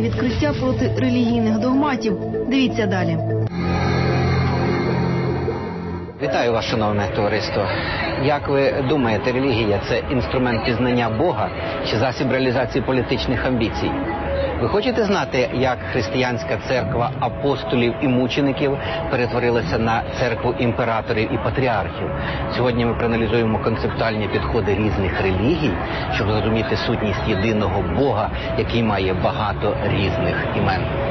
неймовірні відкриття проти релігійних догматів. Дивіться далі. Вітаю вас, шановне товариство. Як ви думаєте, релігія це інструмент пізнання Бога чи засіб реалізації політичних амбіцій? Ви хочете знати, як християнська церква апостолів і мучеників перетворилася на церкву імператорів і патріархів? Сьогодні ми проаналізуємо концептуальні підходи різних релігій, щоб зрозуміти сутність єдиного Бога, який має багато різних імен.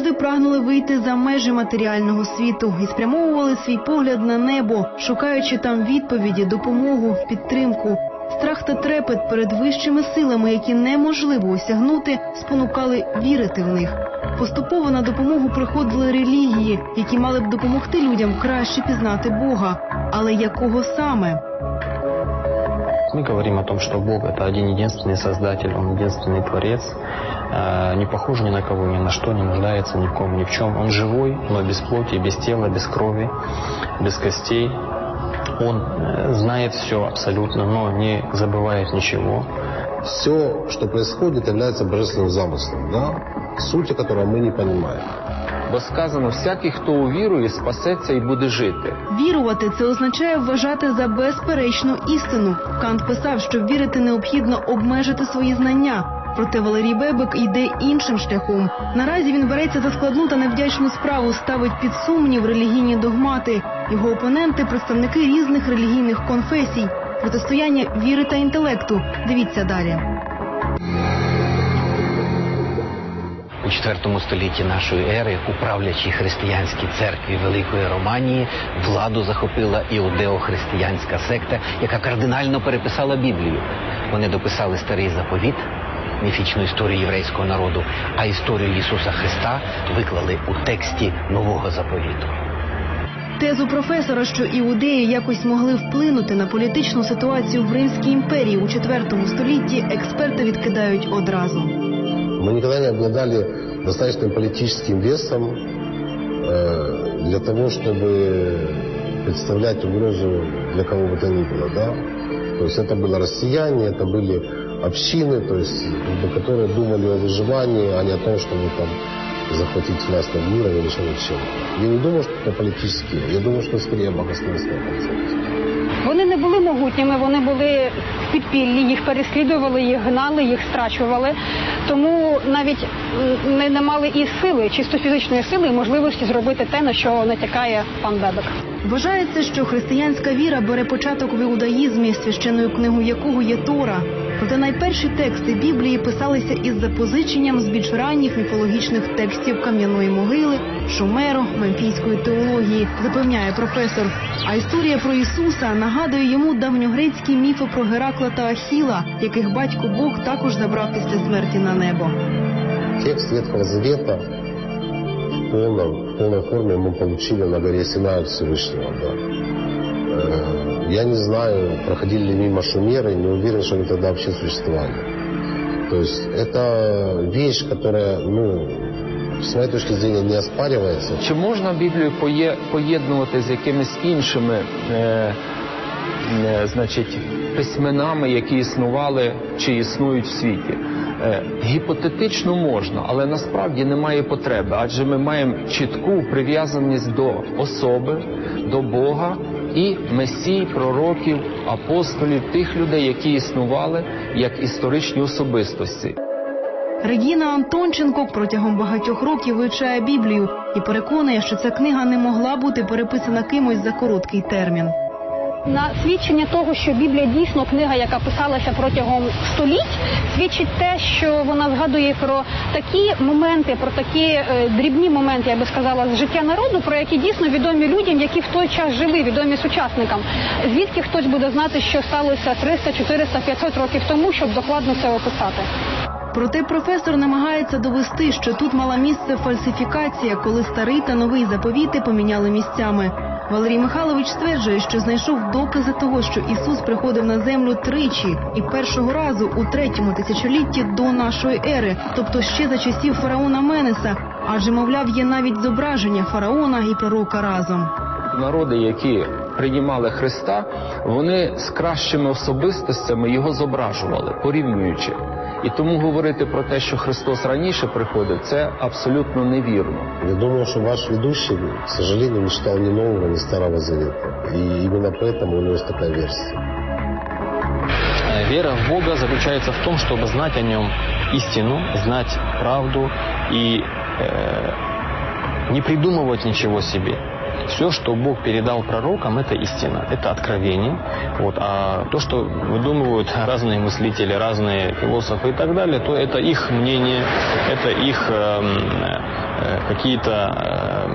Завжди прагнули вийти за межі матеріального світу і спрямовували свій погляд на небо, шукаючи там відповіді, допомогу, підтримку. Страх та трепет перед вищими силами, які неможливо осягнути, спонукали вірити в них. Поступово на допомогу приходили релігії, які мали б допомогти людям краще пізнати Бога. Але якого саме? Мы говорим о том, что Бог это один единственный Создатель, Он единственный Творец, э, не похож ни на кого, ни на что, не нуждается ни в ком, ни в чем. Он живой, но без плоти, без тела, без крови, без костей. Он э, знает все абсолютно, но не забывает ничего. все, что происходит, является божественным замыслом, да, сути которого мы не понимаем. Бо сказано, всякий, хто увірує, спасеться і буде жити. Вірувати це означає вважати за безперечну істину. Кант писав, що вірити необхідно обмежити свої знання. Проте Валерій Бебек йде іншим шляхом. Наразі він береться за складну та невдячну справу, ставить під сумнів релігійні догмати. Його опоненти представники різних релігійних конфесій. Протистояння віри та інтелекту. Дивіться далі. У IV столітті нашої ери у правлячій християнській церкві Великої Романії владу захопила іудео-християнська секта, яка кардинально переписала Біблію. Вони дописали старий заповіт, міфічну історію єврейського народу, а історію Ісуса Христа виклали у тексті нового заповіту. Тезу професора, що іудеї якось могли вплинути на політичну ситуацію в Римській імперії у IV столітті, експерти відкидають одразу. Мы никогда не обладали достаточным политическим весом э, для того, чтобы представлять угрозу для кого бы то ни было, да. То есть это были россияне, это были общины, то есть, которые думали о выживании, а не о том, чтобы там захватить власть над миром или что-то. Я не думаю, что это политические. Я думаю, что скорее богословская концепция. Вони не були могутніми, вони були в підпіллі, їх переслідували, їх гнали, їх страчували. Тому навіть не, не мали і сили, чисто фізичної сили, і можливості зробити те, на що натякає пан Бебек. Вважається, що християнська віра бере початок в іудаїзмі, священною книгою якого є Тора. Проте найперші тексти Біблії писалися із запозиченням з більш ранніх міфологічних текстів кам'яної могили, Шумеру, мемфійської теології, запевняє професор. А історія про Ісуса нагадує йому давньогрецькі міфи про Геракла та Ахіла, яких батько Бог також забрав після смерті на небо. Текст Ветхого Завета в, полном, в полной форме на горе Синай Всевышнего. Да. Э, Я не знаю, проходили ли мимо шумеры, не уверен, что они тогда вообще существовали. То есть это вещь, которая, ну, с моей точки зрения, не оспаривается. Чи можна Біблію поє- поєднувати з якимись іншими е, е, значить, письменами, які існували чи існують в світі? Е, гіпотетично можна, але насправді немає потреби, адже ми маємо чітку прив'язаність до особи, до Бога і месій, пророків, апостолів, тих людей, які існували як історичні особистості. Регіна Антонченко протягом багатьох років вивчає Біблію і переконує, що ця книга не могла бути переписана кимось за короткий термін. На свідчення того, що Біблія дійсно книга, яка писалася протягом століть, свідчить те, що вона згадує про такі моменти, про такі е, дрібні моменти, я би сказала, з життя народу, про які дійсно відомі людям, які в той час жили, відомі сучасникам. Звідки хтось буде знати, що сталося 300, 400, 500 років тому, щоб докладно це описати. Проте професор намагається довести, що тут мала місце фальсифікація, коли старий та новий заповіти поміняли місцями. Валерій Михайлович стверджує, що знайшов докази того, що Ісус приходив на землю тричі і першого разу у третьому тисячолітті до нашої ери, тобто ще за часів фараона Менеса, адже мовляв є навіть зображення фараона і пророка разом. Народи, які приймали Христа, вони з кращими особистостями його зображували, порівнюючи. І тому говорити про те, що Христос раніше приходив, це абсолютно невірно. Я думаю, что ваш ведущий, к сожалению, не читал ни Нового, ни Старого Завета. И именно поэтому у него есть такая версия. Э, Вера в Бога заключается в том, чтобы знать о Нем истину, знать правду и э, не придумывать ничего себе. Все, что Бог передал пророкам, это истина, это откровение. Вот. А то, что выдумывают разные мыслители, разные философы и так далее, то это их мнение, это их эм, э, какие-то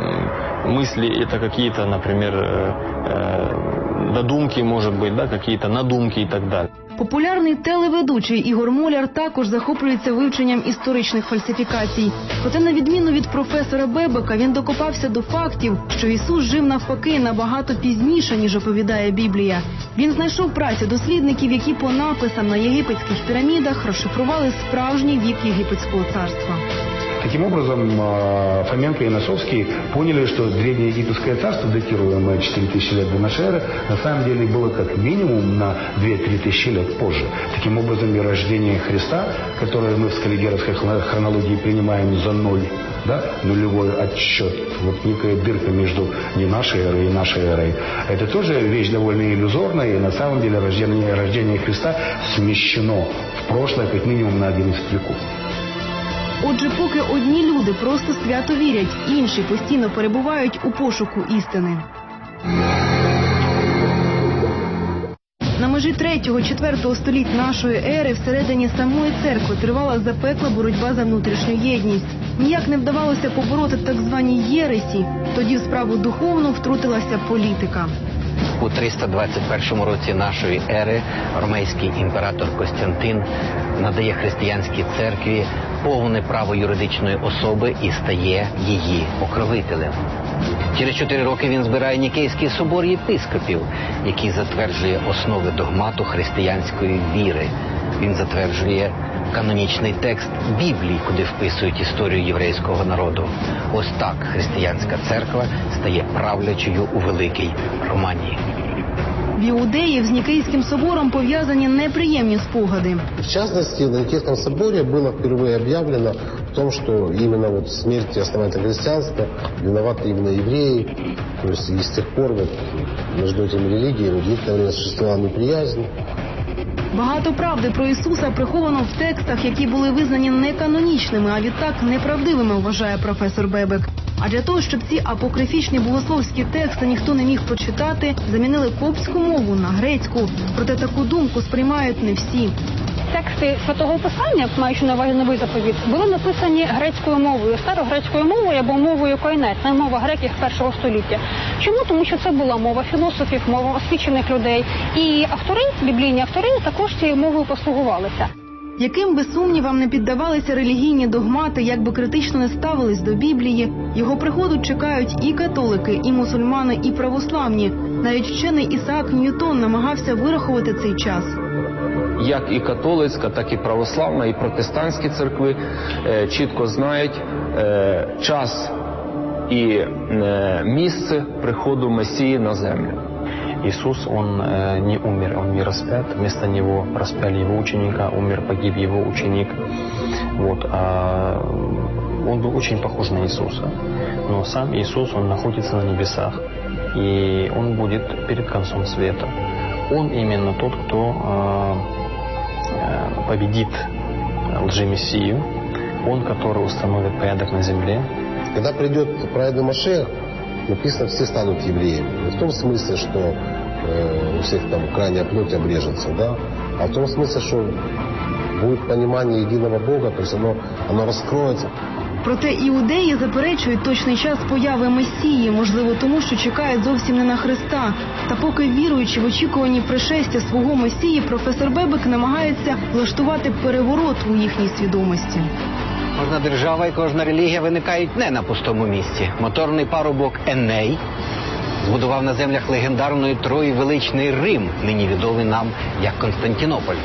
эм, мысли, это какие-то, например, э, э, додумки, может быть, да, какие-то надумки и так далее. Популярний телеведучий Ігор Моляр також захоплюється вивченням історичних фальсифікацій. Проте, на відміну від професора Бебека, він докопався до фактів, що Ісус жив навпаки набагато пізніше, ніж оповідає Біблія. Він знайшов працю дослідників, які по написам на єгипетських пірамідах розшифрували справжній вік єгипетського царства. Таким образом, э, Фоменко и Носовский поняли, что древнее египетское царство, датируемое 4000 лет до нашей эры, на самом деле было как минимум на 2-3 тысячи лет позже. Таким образом, и рождение Христа, которое мы в скаллигеровской хроно- хронологии принимаем за ноль, да, нулевой отсчет, вот некая дырка между не нашей эрой и нашей эрой, это тоже вещь довольно иллюзорная, и на самом деле рождение, рождение Христа смещено в прошлое как минимум на 11 веков. Отже, поки одні люди просто свято вірять, інші постійно перебувають у пошуку істини. На межі 3-4 століть нашої ери всередині самої церкви тривала запекла боротьба за внутрішню єдність. Ніяк не вдавалося побороти так звані єресі. Тоді в справу духовну втрутилася політика. У 321 році нашої ери ромейський імператор Костянтин надає християнській церкві повне право юридичної особи і стає її покровителем. Через чотири роки він збирає Нікейський собор єпископів, який затверджує основи догмату християнської віри. Він затверджує канонічний текст Біблії, куди вписують історію єврейського народу. Ось так християнська церква стає правлячою у великій Романії. В іудеїв з Нікейським собором пов'язані неприємні спогади. В частности, на Никейском соборе было впервые объявлено в том, что именно вот в смерти основателя христианства виноваты именно евреи. То есть и с тех пор вот между этими религиями длительное время существовала неприязнь. Багато правди про Ісуса приховано в текстах, які були визнані неканонічними, а відтак неправдивими, вважає професор Бебек. А для того, щоб ці апокрифічні богословські тексти ніхто не міг прочитати, замінили копську мову на грецьку. Проте таку думку сприймають не всі. Тексти святого писання, маючи на увазі новий заповіт, були написані грецькою мовою, старогрецькою мовою або мовою койнет, це мова греків першого століття. Чому? Тому що це була мова філософів, мова освічених людей. І автори, біблійні автори, також цією мовою послугувалися. Яким би сумнівам не піддавалися релігійні догмати, як би критично не ставились до Біблії, його приходу чекають і католики, і мусульмани, і православні. Навіть вчений Ісаак Ньютон намагався вирахувати цей час. як і католицька, так і православна, і протестантські церкви е, чітко знають е, час і е, місце приходу Месії на землю. Иисус, Он э, не умер, Он не распят. Вместо Него распяли Его ученика, умер, погиб Его ученик. Вот, а Он был очень похож на Иисуса. Но сам Иисус, Он находится на небесах. И Он будет перед концом света. Он именно тот, кто э, э, победит лжемессию. Он, который установит порядок на земле. Когда придет праведный Машех, написано, все станут евреями. Не в том смысле, что э, у всех там крайняя плоть обрежется, да, а в том смысле, что будет понимание единого Бога, то есть оно, оно раскроется. Проте іудеї заперечують точний час появи Месії, можливо, тому що чекають зовсім не на Христа. Та поки віруючи в очікуванні пришестя свого Месії, професор Бебек намагається влаштувати переворот у їхній свідомості. Кожна держава і кожна релігія виникають не на пустому місці. Моторний парубок Еней збудував на землях легендарної Трої величний Рим, нині відомий нам як Константинополь.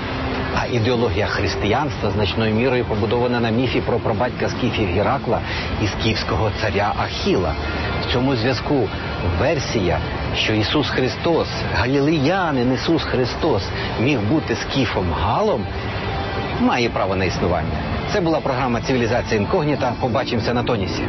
А ідеологія християнства значною мірою побудована на міфі про прабатька скіфів Геракла і скіфського царя Ахіла. В цьому зв'язку версія, що Ісус Христос, галілеянин Ісус Христос, міг бути скіфом Галом, має право на існування. Це була програма Цивілізація інкогніта. Побачимося на тонісі.